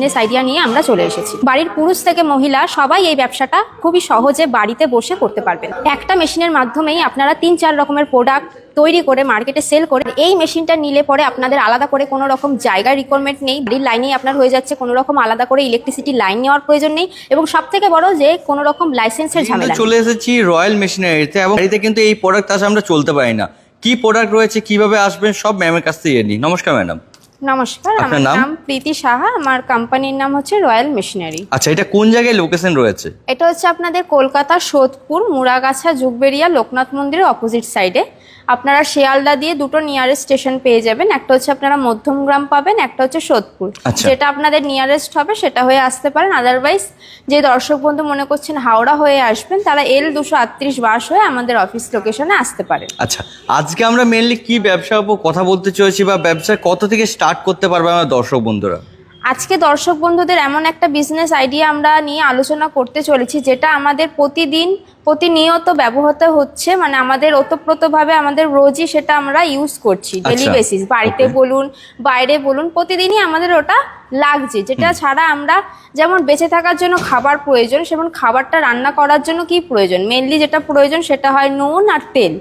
Business idea নিয়ে আমরা চলে এসেছি। বাড়ির পুরুষ থেকে মহিলা সবাই এই ব্যবসাটা খুবই সহজে বাড়িতে বসে করতে পারবেন। একটা মেশিনের মাধ্যমেই আপনারা তিন চার রকমের প্রোডাক্ট তৈরি করে মার্কেটে সেল করে এই মেশিনটা নিলে পরে আপনাদের আলাদা করে কোনো রকম জায়গার রিকোয়ারমেন্ট নেই। বাড়ির লাইনেই আপনার হয়ে যাচ্ছে কোনো রকম আলাদা করে ইলেকট্রিসিটি লাইন নেওয়ার প্রয়োজন নেই এবং সব থেকে বড় যে কোনো রকম লাইসেন্সের ঝামেলা চলে এসেছি রয়্যাল মেশিনারিতে এবং বাড়িতে কিন্তু এই প্রোডাক্ট আসে আমরা চলতে পারি না। কি প্রোডাক্ট রয়েছে কীভাবে আসবেন সব ম্যামের কাছ থেকে নিই। নমস্কার ম্যাডাম নমস্কার আমার নাম? প্রীতি সাহা আমার কোম্পানির নাম হচ্ছে রয়্যাল মেশিনারি আচ্ছা এটা কোন জায়গায় লোকেশন রয়েছে? এটা হচ্ছে আপনাদের কলকাতা সোদপুর মুরাগাছা যুগবেরিয়া লোকনাথ মন্দিরের অপোজিট সাইডে আপনারা শিয়ালদা দিয়ে দুটো নিয়ারেস্ট স্টেশন পেয়ে যাবেন। একটা হচ্ছে আপনারা মধ্যমগ্রাম পাবেন একটা হচ্ছে সোদপুর। আচ্ছা। যেটা আপনাদের নিয়ারেস্ট হবে সেটা হয়ে আসতে পারেন। আদারওয়াইজ যে দর্শক বন্ধু মনে করছেন হাওড়া হয়ে আসবেন তারা এল দুশো আটত্রিশ বাস হয়ে আমাদের অফিস লোকেশনে আসতে পারেন। আচ্ছা আজকে আমরা মেনলি কি ব্যবসার উপর কথা বলতে চলেছি বা ব্যবসা কত থেকে স্টার্ট করতে পারবে আমার দর্শক বন্ধুরা? আজকে দর্শক বন্ধুদের এমন একটা বিজনেস আইডিয়া আমরা নিয়ে আলোচনা করতে চলেছি যেটা আমাদের প্রতিদিন প্রতিনিয়ত ব্যবহৃত হচ্ছে মানে আমাদের ওতপ্রোতভাবে আমাদের রোজই সেটা আমরা ইউজ করছি ডেলি আচ্ছা, বেসিস বাড়িতে বলুন বাইরে বলুন প্রতিদিনই আমাদের ওটা লাগছে যেটা ছাড়া আমরা যেমন বেঁচে থাকার জন্য খাবার প্রয়োজন সেমন খাবারটা রান্না করার জন্য কি প্রয়োজন? মেনলি যেটা প্রয়োজন সেটা হয় নুন আর তেল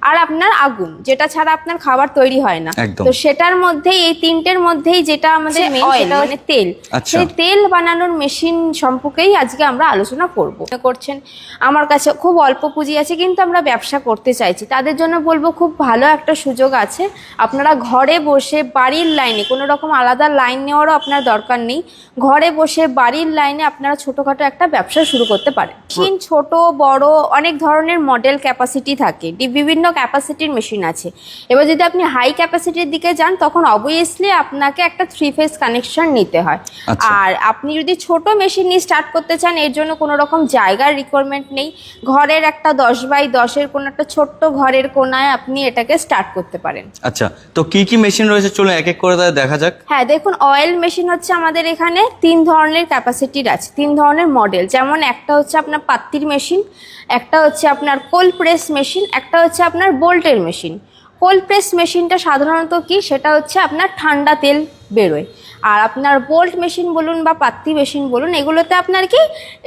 আর আপনার আগুন যেটা ছাড়া আপনার খাবার তৈরি হয় না। তো সেটার মধ্যেই এই তিনটের মধ্যেই যেটা আমাদের main সেটা মানে তেল। আচ্ছা। সেই তেল বানানোর মেশিন সম্পর্কেই আজকে আমরা আলোচনা করব। মনে করছেন। আমার কাছে খুব অল্প পুঁজি আছে কিন্তু আমরা ব্যবসা করতে চাইছি। তাদের জন্য বলব খুব ভালো একটা সুযোগ আছে। আপনারা ঘরে বসে বাড়ির লাইনে কোনো রকম আলাদা লাইন নেওয়ারও আপনার দরকার নেই। ঘরে বসে বাড়ির লাইনে আপনারা ছোটোখাটো একটা ব্যবসা শুরু করতে পারেন। মেশিন ছোট বড় অনেক ধরনের মডেল ক্যাপাসিটি থাকে। বিভিন্ন ক্যাপাসিটির মেশিন আছে। এবার যদি আপনি হাই ক্যাপাসিটির দিকে যান তখন অবভিয়াসলি আপনাকে একটা থ্রি ফেজ কানেকশন নিতে হয়। আচ্ছা। আর আপনি যদি ছোট মেশিন নিয়ে স্টার্ট করতে চান এর জন্য কোনো রকম জায়গার রিকোয়ারমেন্ট নেই। ঘরের একটা দশ বাই দশের কোনো একটা ছোট্ট ঘরের কোনায় আপনি এটাকে স্টার্ট করতে পারেন। আচ্ছা তো কি কি মেশিন রয়েছে? চলুন এক এক করে দেখা যাক। হ্যাঁ দেখুন অয়েল মেশিন হচ্ছে আমাদের এখানে তিন ধরনের ক্যাপাসিটির আছে তিন ধরনের মডেল যেমন একটা হচ্ছে আপনার পাত্তির মেশিন একটা হচ্ছে আপনার কোল প্রেস মেশিন একটা হচ্ছে আপনার বোল্টের মেশিন কোল প্রেস মেশিনটা সাধারণত কি? সেটা হচ্ছে আপনার ঠান্ডা তেল বেরোয়। আর আপনার বোল্ট মেশিন বলুন বা পাত্তি মেশিন বলুন এগুলোতে আপনার কি?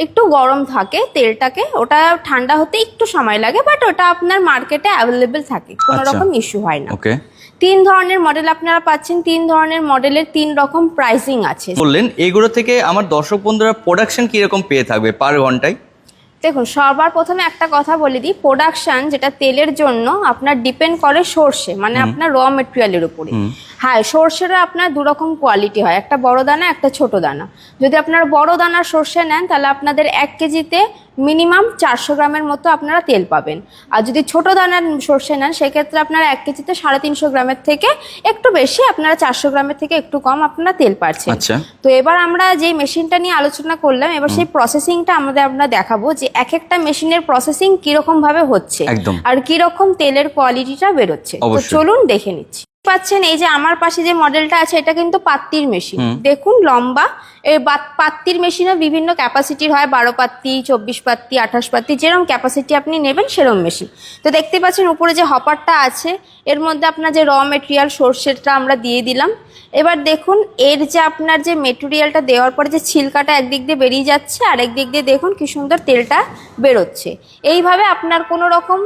একটু গরম থাকে তেলটাকে ওটা ঠান্ডা হতে একটু সময় লাগে বাট ওটা আপনার মার্কেটে অ্যাভেলেবেল থাকে কোনো আচ্ছা। রকম ইস্যু হয় না। ওকে তিন ধরনের মডেল আপনারা পাচ্ছেন তিন ধরনের মডেলের তিন রকম প্রাইসিং আছে। বললেন এগুলো থেকে আমার দর্শক বন্ধুরা প্রোডাকশন কীরকম পেয়ে থাকবে পার ঘন্টায়? দেখুন সবার প্রথমে একটা কথা বলে দিই প্রোডাকশন যেটা তেলের জন্য আপনার ডিপেন্ড করে সর্ষে মানে আপনার র মেটেরিয়ালের উপরে। হ্যাঁ সর্ষেরও আপনার দু রকম কোয়ালিটি হয়। একটা বড় দানা একটা ছোট দানা। যদি আপনার বড় দানার সর্ষে নেন তাহলে আপনাদের এক কেজিতে মিনিমাম চারশো গ্রামের মতো আপনারা তেল পাবেন। আর যদি ছোট দানার সর্ষে নেন সেক্ষেত্রে আপনারা এক কেজিতে সাড়ে তিনশো গ্রামের থেকে একটু বেশি আপনারা চারশো গ্রামের থেকে একটু কম আপনারা তেল পাচ্ছেন। আচ্ছা। তো এবার আমরা যে মেশিনটা নিয়ে আলোচনা করলাম এবার সেই প্রসেসিংটা আমাদের আমরা দেখাবো যে এক একটা মেশিনের প্রসেসিং কীরকম ভাবে হচ্ছে আর কীরকম তেলের কোয়ালিটিটা বেরোচ্ছে। তো চলুন দেখে নিচ্ছি। পাচ্ছেন এই যে আমার পাশে যে মডেলটা আছে এটা কিন্তু পাত্তির মেশিন দেখুন লম্বা। এই পাত্তির মেশিনও বিভিন্ন ক্যাপাসিটির হয় বারো পাত্তি চব্বিশ পাত্তি আঠাশ পাত্তি যেরকম ক্যাপাসিটি আপনি নেবেন সেরকম মেশিন তো দেখতে পাচ্ছেন উপরে যে হপারটা আছে এর মধ্যে আপনার যে র মেটেরিয়াল সর্ষেটা আমরা দিয়ে দিলাম। এবার দেখুন এর যে আপনার যে মেটেরিয়ালটা দেওয়ার পরে যে ছিলকাটা একদিক দিয়ে বেরিয়ে যাচ্ছে আর একদিক দিয়ে দেখুন কি সুন্দর তেলটা বেরোচ্ছে। এইভাবে আপনার কোনো রকম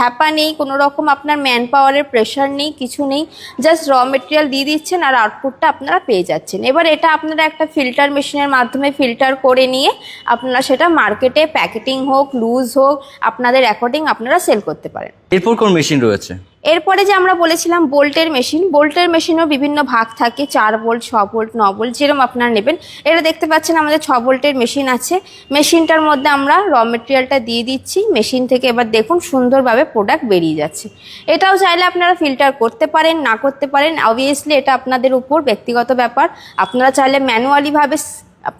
হ্যাপা নেই, কোনো রকম আপনার ম্যান পাওয়ারের প্রেশার নেই, কিছু নেই। জাস্ট র মেটেরিয়াল দিয়ে দিচ্ছেন আর আউটপুটটা আপনারা পেয়ে যাচ্ছেন। এবার এটা আপনারা একটা ফিল্টার মেশিনের মাধ্যমে ফিল্টার করে নিয়ে আপনারা সেটা মার্কেটে প্যাকেটিং হোক লুজ হোক, আপনাদের অ্যাকর্ডিং আপনারা সেল করতে পারেন। এরপর কোন মেশিন রয়েছে? এরপরে যে আমরা বলেছিলাম বোল্টের মেশিন, বোল্টের মেশিনও বিভিন্ন ভাগ থাকে, চার বোল্ট, ছ বোল্ট, ন বোল্ট যেরকম আপনারা নেবেন। এটা দেখতে পাচ্ছেন আমাদের ছ বোল্টের মেশিন আছে। মেশিনটার মধ্যে আমরা র মেটেরিয়ালটা দিয়ে দিচ্ছি। মেশিন থেকে এবার দেখুন সুন্দরভাবে প্রোডাক্ট বেরিয়ে যাচ্ছে। এটাও চাইলে আপনারা ফিল্টার করতে পারেন, না করতে পারেন। অবভিয়াসলি এটা আপনাদের উপর ব্যক্তিগত ব্যাপার। আপনারা চাইলে ম্যানুয়ালিভাবে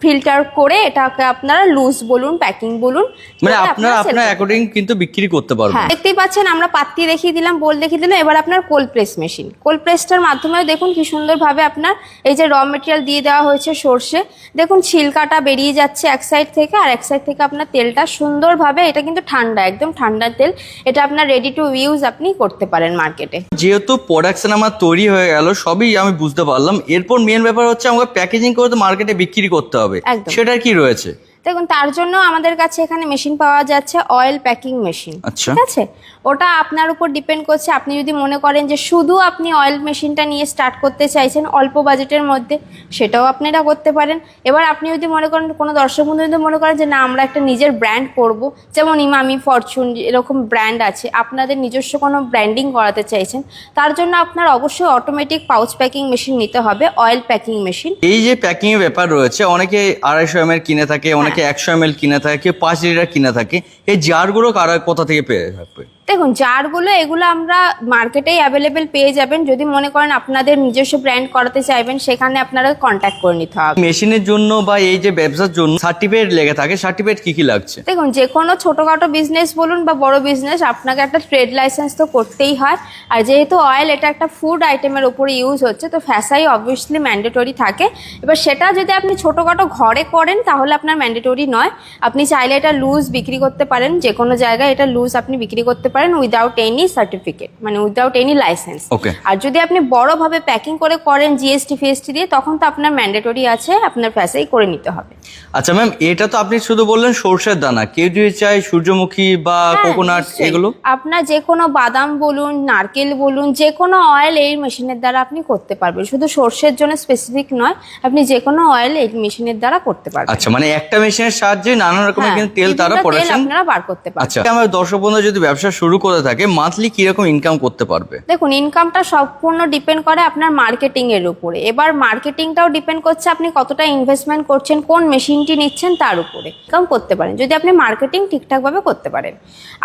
ফিল্টার করে এটাকে আপনারা লুজ বলুন প্যাকিং বলুন মানে আপনারা আপনার অ্যাকর্ডিং কিন্তু বিক্রি করতে পারবেন। হ্যাঁ দেখতেই পাচ্ছেন আমরা পাত্তি দেখিয়ে দিলাম বোল দেখিয়ে দিলাম এবার আপনার কোল্ড প্রেস মেশিন কোল্ড প্রেসটার মাধ্যমে দেখুন কি সুন্দরভাবে আপনার এই যে র মেটেরিয়াল দিয়ে দেওয়া হয়েছে সর্ষে। দেখুন ছিলকাটা বেরিয়ে যাচ্ছে এক সাইড থেকে আর এক সাইড থেকে আপনার তেলটা সুন্দরভাবে এটা কিন্তু ঠান্ডা একদম ঠান্ডা তেল এটা আপনার রেডি টু ইউজ আপনি করতে পারেন মার্কেটে যেহেতু প্রোডাকশন আমার তৈরি হয়ে গেল সবই আমি বুঝতে পারলাম। এরপর মেন ব্যাপার হচ্ছে আমাকে প্যাকেজিং করে তো মার্কেটে বিক্রি করতে হবে একদম। সেটার কি রয়েছে দেখুন তার জন্য আমাদের কাছে এখানে মেশিন পাওয়া যাচ্ছে অয়েল প্যাকিং মেশিন। ঠিক আছে? ওটা আপনার উপর ডিপেন্ড করছে। আপনি যদি মনে করেন যে শুধু আপনি অয়েল মেশিনটা নিয়ে স্টার্ট করতে চাইছেন অল্প বাজেটের মধ্যে সেটাও আপনারা করতে পারেন। এবার আপনি যদি মনে করেন কোনো দর্শক বন্ধু যদি মনে করেন যে না আমরা একটা নিজের ব্র্যান্ড করব। যেমন ইমামি ফরচুন এরকম ব্র্যান্ড আছে। আপনাদের নিজস্ব কোনো ব্র্যান্ডিং করাতে চাইছেন তার জন্য আপনার অবশ্যই অটোমেটিক পাউচ প্যাকিং মেশিন নিতে হবে অয়েল প্যাকিং মেশিন এই যে প্যাকিং এর ব্যাপার রয়েছে অনেকে আড়াইশো এম কিনে থাকে অনেকে একশো এম কিনে থাকে কেউ পাঁচ লিটার কিনে থাকে এই জারগুলো কারা কোথা থেকে পেয়ে থাকবে? দেখুন জারগুলো এগুলো আমরা মার্কেটেই অ্যাভেলেবেল পেয়ে যাবেন। যদি মনে করেন আপনাদের নিজস্ব ব্র্যান্ড করাতে চাইবেন সেখানে আপনারা কন্ট্যাক্ট করে নিতে হবে। মেশিনের জন্য বা এই যে ব্যবসার জন্য সার্টিফিকেট লেগে থাকে সার্টিফিকেট কি কি লাগছে? দেখুন যে কোনো ছোটোখাটো বিজনেস বলুন বা বড় বিজনেস আপনাকে একটা ট্রেড লাইসেন্স তো করতেই হয়। আর যেহেতু অয়েল এটা একটা ফুড আইটেমের উপরে ইউজ হচ্ছে তো ফ্যাসাই অবভিয়াসলি ম্যান্ডেটরি থাকে। এবার সেটা যদি আপনি ছোটোখাটো ঘরে করেন তাহলে আপনার ম্যান্ডেটরি নয়। আপনি চাইলে এটা লুজ বিক্রি করতে পারেন। যে কোনো জায়গায় এটা লুজ আপনি বিক্রি করতে পারেন উইদাউট এনি সার্টিফিকেট মানে উইদাউট এনি লাইসেন্স. আর যদি আপনি বড়ভাবে প্যাকিং করে করেন জিএসটি ফিএসটি দিয়ে তখন তো আপনার ম্যান্ডেটরি আছে আপনার ফ্যাসাই করে নিতে হবে। আচ্ছা ম্যাম এটা তো আপনি শুধু বললেন সর্ষের দানা। কেউ যদি চায় সূর্যমুখী বা হ্যাঁ, কোকোনাট এগুলো? আপনার যে কোনো বাদাম বলুন নারকেল বলুন যে কোনো অয়েল এই মেশিনের দ্বারা আপনি করতে পারবেন। শুধু সর্ষের জন্য স্পেসিফিক নয় আপনি যে কোনো অয়েল এই মেশিনের দ্বারা করতে পারবেন। আচ্ছা মানে একটা মেশিনের সাহায্যে নানা রকমের হ্যাঁ, তেল তারা প্রোডাকশন আপনারা বার করতে পারবেন। আচ্ছা আমার দর্শক বন্ধু যদি ব্যবসা শুরু করে থাকে মান্থলি কীরকম ইনকাম করতে পারবে? দেখুন ইনকামটা সম্পূর্ণ ডিপেন্ড করে আপনার মার্কেটিং এর উপরে। এবার মার্কেটিংটাও ডিপেন্ড করছে আপনি কতটা ইনভেস্টমেন্ট করছেন কোন মেশিনটি নিচ্ছেন তার উপরে ইনকাম করতে পারেন। যদি আপনি মার্কেটিং ঠিকঠাকভাবে করতে পারেন।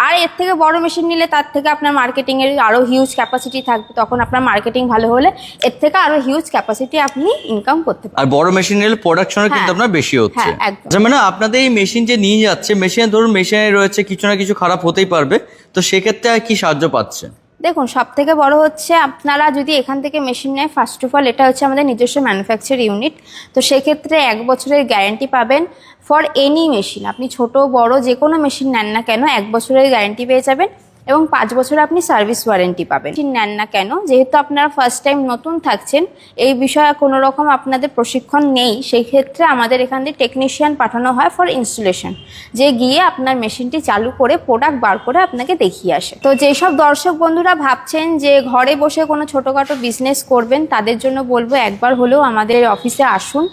আর এর থেকে বড় মেশিন নিলে তার থেকে আপনার মার্কেটিং এর আরও হিউজ ক্যাপাসিটি থাকবে তখন আপনার মার্কেটিং ভালো হলে এর থেকে আরও হিউজ ক্যাপাসিটি আপনি ইনকাম করতে পারেন আর বড় মেশিন নিলে প্রোডাকশনও কিন্তু হ্যাঁ। আপনার বেশি হচ্ছে। হ্যাঁ। আচ্ছা মানে আপনাদের এই মেশিন যে নিয়ে যাচ্ছে মেশিনে ধরুন মেশিনে রয়েছে কিছু না কিছু খারাপ হতেই পারবে। তো সেক্ষেত্রে কি সাহায্য পাচ্ছে দেখুন সব থেকে বড় হচ্ছে আপনারা যদি এখান থেকে মেশিন নেয় ফার্স্ট অফ অল এটা হচ্ছে আমাদের নিজস্ব ম্যানুফ্যাকচার ইউনিট তো সেক্ষেত্রে এক বছরের গ্যারেন্টি পাবেন ফর এনি মেশিন আপনি ছোট, বড় যে কোনো মেশিন নেন না কেন, এক বছরের গ্যারেন্টি পেয়ে যাবেন। এবং পাঁচ বছর আপনি সার্ভিস ওয়ারেন্টি পাবেন। নেন না কেন? যেহেতু আপনারা ফার্স্ট টাইম নতুন থাকছেন, এই বিষয়ে কোনো রকম আপনাদের প্রশিক্ষণ নেই সেই ক্ষেত্রে আমাদের এখান থেকে টেকনিশিয়ান পাঠানো হয় ফর ইনস্টলেশন যে গিয়ে আপনার মেশিনটি চালু করে প্রোডাক্ট বার করে আপনাকে দেখিয়ে আসে। তো যেসব দর্শক বন্ধুরা ভাবছেন যে ঘরে বসে কোনো ছোটোখাটো বিজনেস করবেন, তাদের জন্য বলব একবার হলেও আমাদের অফিসে আসুন।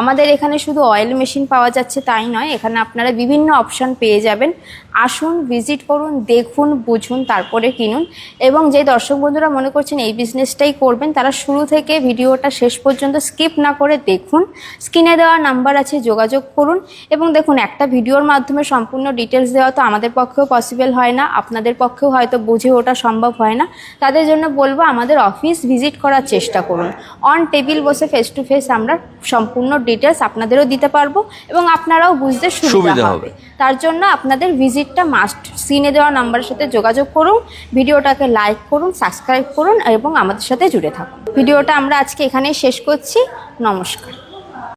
আমাদের এখানে শুধু অয়েল মেশিন পাওয়া যাচ্ছে তাই নয়, এখানে আপনারা বিভিন্ন অপশন পেয়ে যাবেন। আসুন ভিজিট করুন দেখুন বুঝুন তারপরে কিনুন। এবং যে দর্শক বন্ধুরা মনে করছেন এই বিজনেসটাই করবেন তারা শুরু থেকে ভিডিওটা শেষ পর্যন্ত স্কিপ না করে দেখুন। স্ক্রিনে দেওয়া নাম্বার আছে যোগাযোগ করুন। এবং দেখুন একটা ভিডিওর মাধ্যমে সম্পূর্ণ ডিটেলস দেওয়া তো আমাদের পক্ষেও পসিবল হয় না। আপনাদের পক্ষেও হয়তো বুঝে ওটা সম্ভব হয় না। তাদের জন্য বলব আমাদের অফিস ভিজিট করার চেষ্টা করুন। অন টেবিল বসে ফেস টু ফেস আমরা সম্পূর্ণ ডিটেলস আপনাদেরও দিতে পারব এবং আপনারাও বুঝতে সুবিধা হবে। তার জন্য আপনাদের ভিজিটটা মাস্ট সিনে দেওয়া নাম্বারের সাথে যোগাযোগ করুন, ভিডিওটাকে লাইক করুন সাবস্ক্রাইব করুন এবং আমাদের সাথে জুড়ে থাকুন। ভিডিওটা আমরা আজকে এখানেই শেষ করছি। নমস্কার।